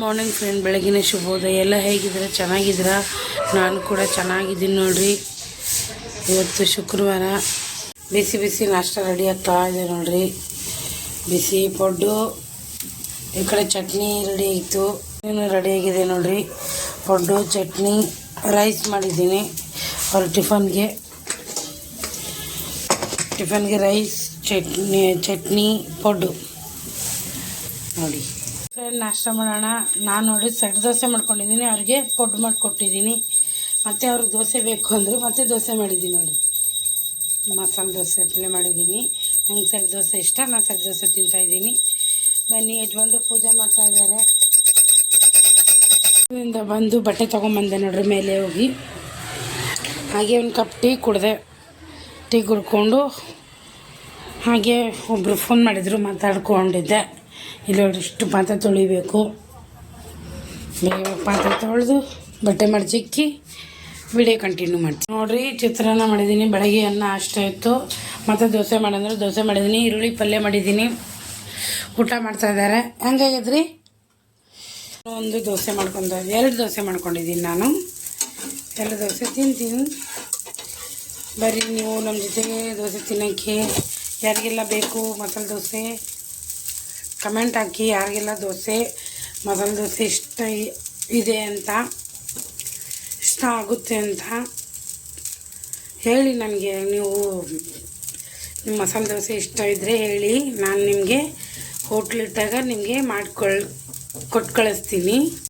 Morning friend ಬೆಳಗಿನ ಶುಭೋದಯ. ಎಲ್ಲ ಹೇಗಿದ್ದೀರಾ? ಚೆನ್ನಾಗಿದ್ದೀರಾ? ನಾನು ಕೂಡ ಚೆನ್ನಾಗಿದ್ದೀನಿ ನೋಡ್ರಿ. ಇವತ್ತು ಶುಕ್ರವಾರ. ಬಿಸಿ ಬಿಸಿ ನಾಷ್ಟ ರೆಡಿ ಆಗ್ತಾ ಇದೆ ನೋಡ್ರಿ. ಬಿಸಿ ಪಡ್ಡು, ಈ ಕಡೆ ಚಟ್ನಿ ರೆಡಿ ಆಯಿತು. ರೆಡಿ ಆಗಿದೆ ನೋಡ್ರಿ. ಪಡ್ಡು, ಚಟ್ನಿ, ರೈಸ್ ಮಾಡಿದ್ದೀನಿ. ಅವ್ರ ಟಿಫನ್ಗೆ. ಟಿಫನ್ಗೆ ರೈಸ್, ಚಟ್ನಿ ಚಟ್ನಿ, ಪಡ್ಡು. ನೋಡಿ. ಫ್ರೆಂಡ್ ನಾಷ್ಟ ಮಾಡೋಣ. ನಾನು ನೋಡಿ ಸೆಟ್ ದೋಸೆ ಮಾಡ್ಕೊಂಡಿದ್ದೀನಿ ಅವ್ರಿಗೆ ಪೊಡ್ಡು ಮಾಡಿಕೊಟ್ಟಿದ್ದೀನಿ ಮತ್ತು ಅವ್ರಿಗೆ ದೋಸೆ ಬೇಕು ಅಂದರು ಮತ್ತೆ ದೋಸೆ ಮಾಡಿದ್ದೀನಿ ನೋಡಿ. ಮಸಾಲೆ ದೋಸೆ ಅಪ್ಲೈ ಮಾಡಿದ್ದೀನಿ ನಂಗೆ ಸೆಟ್ ದೋಸೆ ಇಷ್ಟ, ನಾನು ಸೆಟ್ ದೋಸೆ ತಿಂತಾಯಿದ್ದೀನಿ ಬನ್ನಿ, ಯಜಮಾನ್ರು ಪೂಜೆ ಮಾಡ್ತಾ ಇದ್ದಾರೆ. ಇಂದ ಬಂದು ಬಟ್ಟೆ ತೊಗೊಂಬಂದೆ ನೋಡ್ರಿ, ಮೇಲೆ ಹೋಗಿ. ಹಾಗೆ ಒಂದು ಕಪ್ ಟೀ ಕುಡಿದೆ. ಟೀ ಕುಡ್ಕೊಂಡು ಹಾಗೆ ಒಬ್ಬರು ಫೋನ್ ಮಾಡಿದರು, ಮಾತಾಡ್ಕೊಂಡಿದ್ದೆ. ಇಲ್ಲಿ ನೋಡಿ ಇಷ್ಟು ಪಾತ್ರೆ ತೊಳಿಬೇಕು. ಬೇಗ ಪಾತ್ರೆ ತೊಳೆದು ಬಟ್ಟೆ ಮಡಚಿಕ್ಕಿ ವಿಡಿಯೋ ಕಂಟಿನ್ಯೂ ಮಾಡ್ತೀನಿ. ನೋಡಿರಿ, ಚಿತ್ರಾನ್ನ ಮಾಡಿದ್ದೀನಿ, ಬೆಳಗ್ಗೆ ಅನ್ನ ಅಷ್ಟೇ ಇತ್ತು. ಮತ್ತು ದೋಸೆ ಮಾಡಂದ್ರೆ. ದೋಸೆ ಮಾಡಿದ್ದೀನಿ, ಈರುಳ್ಳಿ ಪಲ್ಯ ಮಾಡಿದ್ದೀನಿ. ಊಟ ಮಾಡ್ತಾ ಇದ್ದಾರೆ. ಹೆಂಗಾಗಿದ್ರಿ ಒಂದು ದೋಸೆ ಮಾಡ್ಕೊಂಡು ಎರಡು ದೋಸೆ ಮಾಡ್ಕೊಂಡಿದ್ದೀನಿ ನಾನು. ಎರಡು ದೋಸೆ ತಿಂತೀನಿ. ಬರೀ ನೀವು ನಮ್ಮ ಜೊತೆಗೆ ದೋಸೆ ತಿನ್ನೋಕ್ಕೆ ಯಾರಿಗೆಲ್ಲ ಬೇಕು ಮಸಾಲೆ ದೋಸೆ? ಕಮೆಂಟ್ ಹಾಕಿ, ಯಾರಿಗೆಲ್ಲ ದೋಸೆ, ಮಸಾಲೆ ದೋಸೆ ಇಷ್ಟ ಇದೆ ಅಂತ, ಇಷ್ಟ ಆಗುತ್ತೆ ಅಂತ ಹೇಳಿ ನನಗೆ. ನೀವು ನಿಮ್ಮ ಮಸಾಲೆ ದೋಸೆ ಇಷ್ಟ ಇದ್ದರೆ ಹೇಳಿ, ನಾನು ನಿಮಗೆ ಹೋಟ್ಲಿಟ್ಟಾಗ ನಿಮಗೆ ಮಾಡ್ಕೊಳ್ ಕೊಟ್ಟು ಕಳಿಸ್ತೀನಿ.